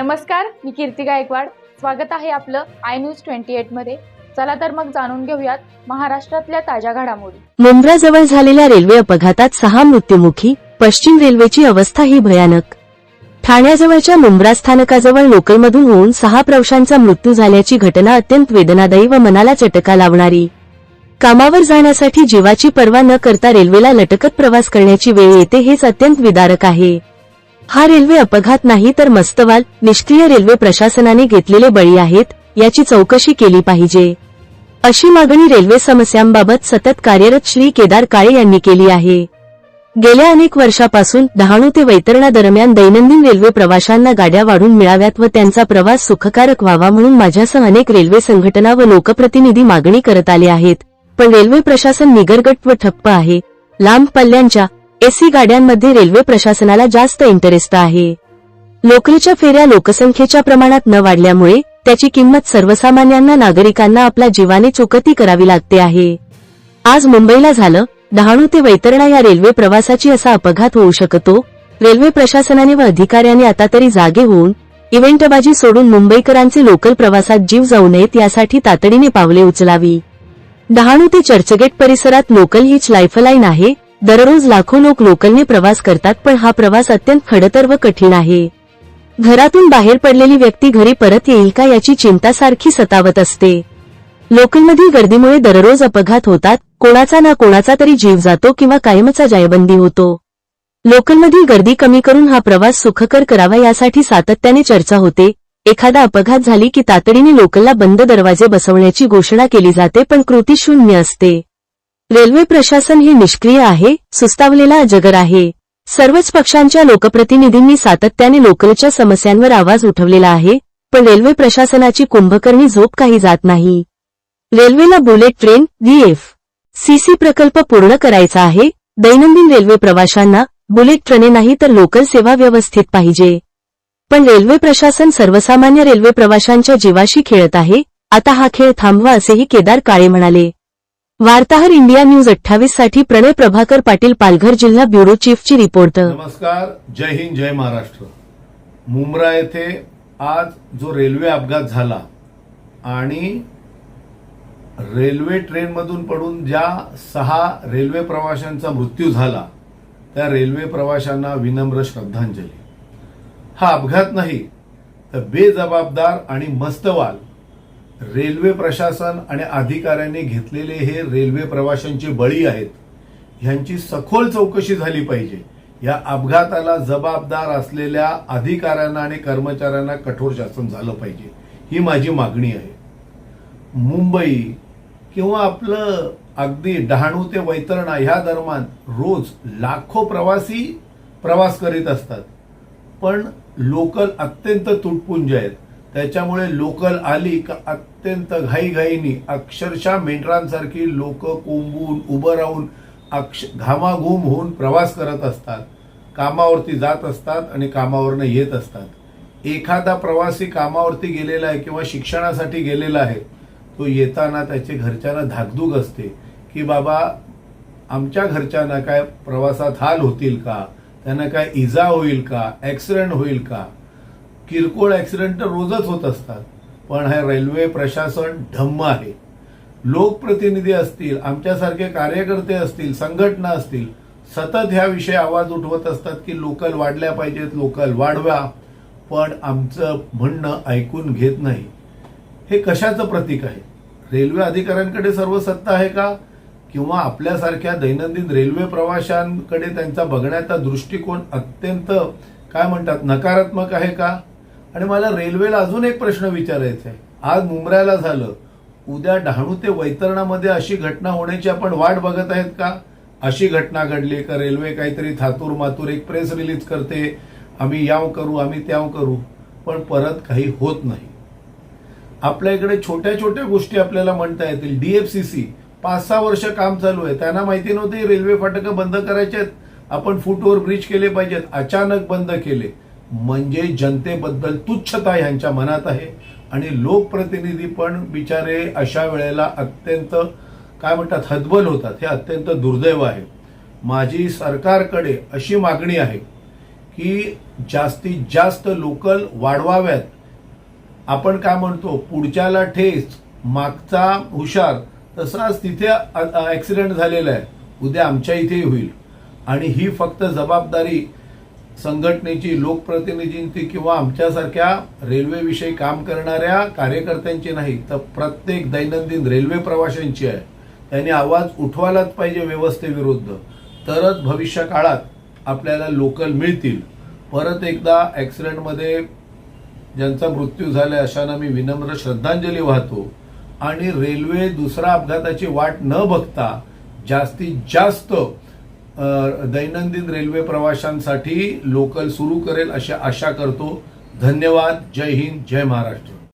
नमस्कार मी कीर्ती गायकवाड. स्वागत आहे आपलं आय न्यूज ट्वेंटी एटमध्ये. चला तर मग जाणून घेऊयात महाराष्ट्रातल्या ताज्या घडामोडी. मुंब्राजवळ झालेल्या रेल्वे अपघातात सहा मृत्युमुखी पश्चिम रेल्वेची अवस्था ही भयानक. ठाण्याजवळच्या मुंब्रा स्थानकाजवळ लोकलमधून होऊन सहा प्रवाशांचा मृत्यू झाल्याची घटना अत्यंत वेदनादायी व मनाला चटका लावणारी. कामावर जाण्यासाठी जीवाची पर्वा न करता रेल्वेला लटकत प्रवास करण्याची वेळ येते हेच अत्यंत विदारक आहे. हा रेल्वे अपघात नाही तर मस्तवाल निष्क्रिय रेल्वे प्रशासनाने घेतलेले बळी आहेत याची चौकशी केली पाहिजे. अशी मागणी रेल्वे समस्यांबाबत सतत कार्यरत श्री केदार काळे यांनी केली आहे. गेल्या अनेक वर्षापासून डहाणू ते वैतरणा दरम्यान दैनंदिन रेल्वे प्रवाशांना गाड्या वाढून मिळाव्यात व त्यांचा प्रवास सुखकारक व्हावा म्हणून माझ्यासह अनेक रेल्वे संघटना व लोकप्रतिनिधी मागणी करत आले आहेत. पण रेल्वे प्रशासन निगरगट व ठप्प आहे. लांब पल्ल्यांच्या एसी गाड्यांमध्ये रेल्वे प्रशासनाला जास्त इंटरेस्ट आहे. लोकरीच्या फेऱ्या लोकसंख्येच्या प्रमाणात न वाढल्यामुळे त्याची किंमत सर्वसामान्यांना नागरिकांना आपल्या जीवाने चुकती करावी लागते आहे. आज मुंबईला झालं डहाणू ते वैतरणा या रेल्वे प्रवासाची असा अपघात होऊ शकतो. रेल्वे प्रशासनाने व अधिकाऱ्यांनी आता तरी जागे होऊन इव्हेंटबाजी सोडून मुंबईकरांचे लोकल प्रवासात जीव जाऊ नयेत यासाठी तातडीने पावले उचलावी. डहाणू ते चर्चगेट परिसरात लोकल हीच लाईफलाईन आहे दररोज लाखो लोक लोकलने प्रवास करतात पण हा प्रवास अत्यंत खडतर व कठीण आहे. घरातून बाहेर पडलेली व्यक्ती घरी परत येईल का याची चिंता सारखी सतावत असते. लोकलमधील गर्दीमुळे दररोज अपघात होतात कोणाचा ना कोणाचा तरी जीव जातो किंवा कायमचा जायबंदी होतो. लोकलमधील गर्दी कमी करून हा प्रवास सुखकर करावा यासाठी सातत्याने चर्चा होते. एखादा अपघात झाली की तातडीने लोकलला बंद दरवाजे बसवण्याची घोषणा केली जाते पण कृती शून्य असते. रेल्वे प्रशासन हे निष्क्रिय आहे सुस्तावलेला अजगर आहे. सर्वच पक्षांच्या लोकप्रतिनिधींनी सातत्याने लोकलच्या समस्यांवर आवाज उठवलेला आहे पण रेल्वे प्रशासनाची कुंभकर्णी झोप काही जात नाही. रेल्वेला बुलेट ट्रेन व्हीएफ सीसी प्रकल्प पूर्ण करायचा आहे दैनंदिन रेल्वे प्रवाशांना बुलेट ट्रेने नाही तर लोकल सेवा व्यवस्थित पाहिजे. पण रेल्वे प्रशासन सर्वसामान्य रेल्वे प्रवाशांच्या जीवाशी खेळत आहे आता हा खेळ थांबवा असेही केदार काळे म्हणाले. वार्ताहर इंडिया न्यूज अठ्ठावीससाठी प्रणय प्रभाकर पाटील पालघर जिल्हा ब्युरो चीफची रिपोर्ट. नमस्कार जय हिंद जय महाराष्ट्र. मुंब्रा येथे आज जो रेल्वे अपघात झाला आणि रेल्वे ट्रेनमधून पडून ज्या सहा रेल्वे प्रवाशांचा मृत्यू झाला त्या रेल्वे प्रवाशांना विनम्र श्रद्धांजली. हा अपघात नाही तर बेजबाबदार आणि मस्तवाल रेल्वे प्रशासन आणि अधिकाऱ्यांनी घेतलेले हे रेल्वे प्रवाशांचे बळी आहेत ह्यांची सखोल चौकशी झाली पाहिजे. या अपघाताला जबाबदार असलेल्या अधिकाऱ्यांना आणि कर्मचाऱ्यांना कठोर शासन झालं पाहिजे ही माझी मागणी आहे. मुंबई किंवा आपलं अगदी डहाणू ते वैतरणा ह्या दरम्यान रोज लाखो प्रवासी प्रवास करीत असतात. पण लोकल अत्यंत तुटपुंज आहेत. त्याच्यामुळे लोकल आली का अत्यंत घाईघाईनी अक्षरशः मेंढरांसारखी लोक कोंबून उभं राहून अक्ष घामाघूम होऊन प्रवास करत असतात. कामावरती जात असतात आणि कामावरनं येत असतात. एखादा प्रवासी कामावरती गेलेला आहे किंवा शिक्षणासाठी गेलेला आहे तो येताना त्याचे घरच्यांना धाकधूक असते की बाबा आमच्या घरच्यांना काय प्रवासात हाल होतील का? त्यांना काय इजा होईल का? ॲक्सिडेंट होईल का? किरकोळ ॲक्सिडेंट तर रोजच होत असतात. पण हे रेल्वे प्रशासन ढम्म आहे. लोकप्रतिनिधी असतील आमच्यासारखे कार्यकर्ते असतील संघटना असतील सतत ह्या विषयी आवाज उठवत असतात की लोकल वाढल्या पाहिजेत लोकल वाढव्या पण आमचं म्हणणं ऐकून घेत नाही. हे कशाचं प्रतीक आहे? रेल्वे अधिकाऱ्यांकडे सर्व सत्ता आहे का? किंवा आपल्यासारख्या दैनंदिन रेल्वे प्रवाशांकडे त्यांचा बघण्याचा दृष्टिकोन अत्यंत काय म्हणतात नकारात्मक आहे का? आणि मला रेल्वेला अजून एक प्रश्न विचारायचा आहे. आज मुंबऱ्याला झालं. उद्या डहाणू ते वैतरणामध्ये अशी घटना होण्याची आपण वाट बघत आहेत का? अशी घटना घडली का? रेल्वे काहीतरी थातूर मातूर एक प्रेस रिलीज करते. आम्ही याव करू आम्ही त्याव करू. पण परत काही होत नाही. आपल्या इकडे छोट्या छोट्या गोष्टी आपल्याला म्हणता येतील. डीएफसीसी पाच सहा वर्ष काम चालू आहे. त्यांना माहिती नव्हती रेल्वे फाटकं बंद करायचे आहेत. आपण फुटओव्हर ब्रिज केले पाहिजेत. अचानक बंद केले. म्हणजे जनतेबद्दल तुच्छता ह्यांच्या मनात आहे. आणि लोकप्रतिनिधी पण बिचारे अशा वेळेला अत्यंत काय म्हणतात हतबल होतात. हे अत्यंत दुर्दैव आहे. माझी सरकारकडे अशी मागणी आहे की जास्तीत जास्त लोकल वाढवाव्यात. आपण काय म्हणतो पुढच्याला ठेस मागचा हुशार. तसाच तिथे ॲक्सिडेंट झालेला आहे. उद्या आमच्या इथेही होईल. आणि ही फक्त जबाबदारी संघटनेची लोकप्रतिनिधींची किंवा आमच्यासारख्या रेल्वेविषयी काम करणाऱ्या कार्यकर्त्यांची नाही तर प्रत्येक दैनंदिन रेल्वे प्रवाशांची आहे. त्यांनी आवाज उठवायलाच पाहिजे व्यवस्थेविरुद्ध. तरच भविष्य काळात आपल्याला लोकल मिळतील. परत एकदा ॲक्सिडेंटमध्ये ज्यांचा मृत्यू झालाय अशांना मी विनम्र श्रद्धांजली वाहतो. आणि रेल्वे दुसरा अपघाताची वाट न बघता जास्तीत जास्त दैनंदिन रेल्वे प्रवाशांसाठी लोकल सुरू करेल अशी आशा करतो. धन्यवाद. जय हिंद. जय महाराष्ट्र.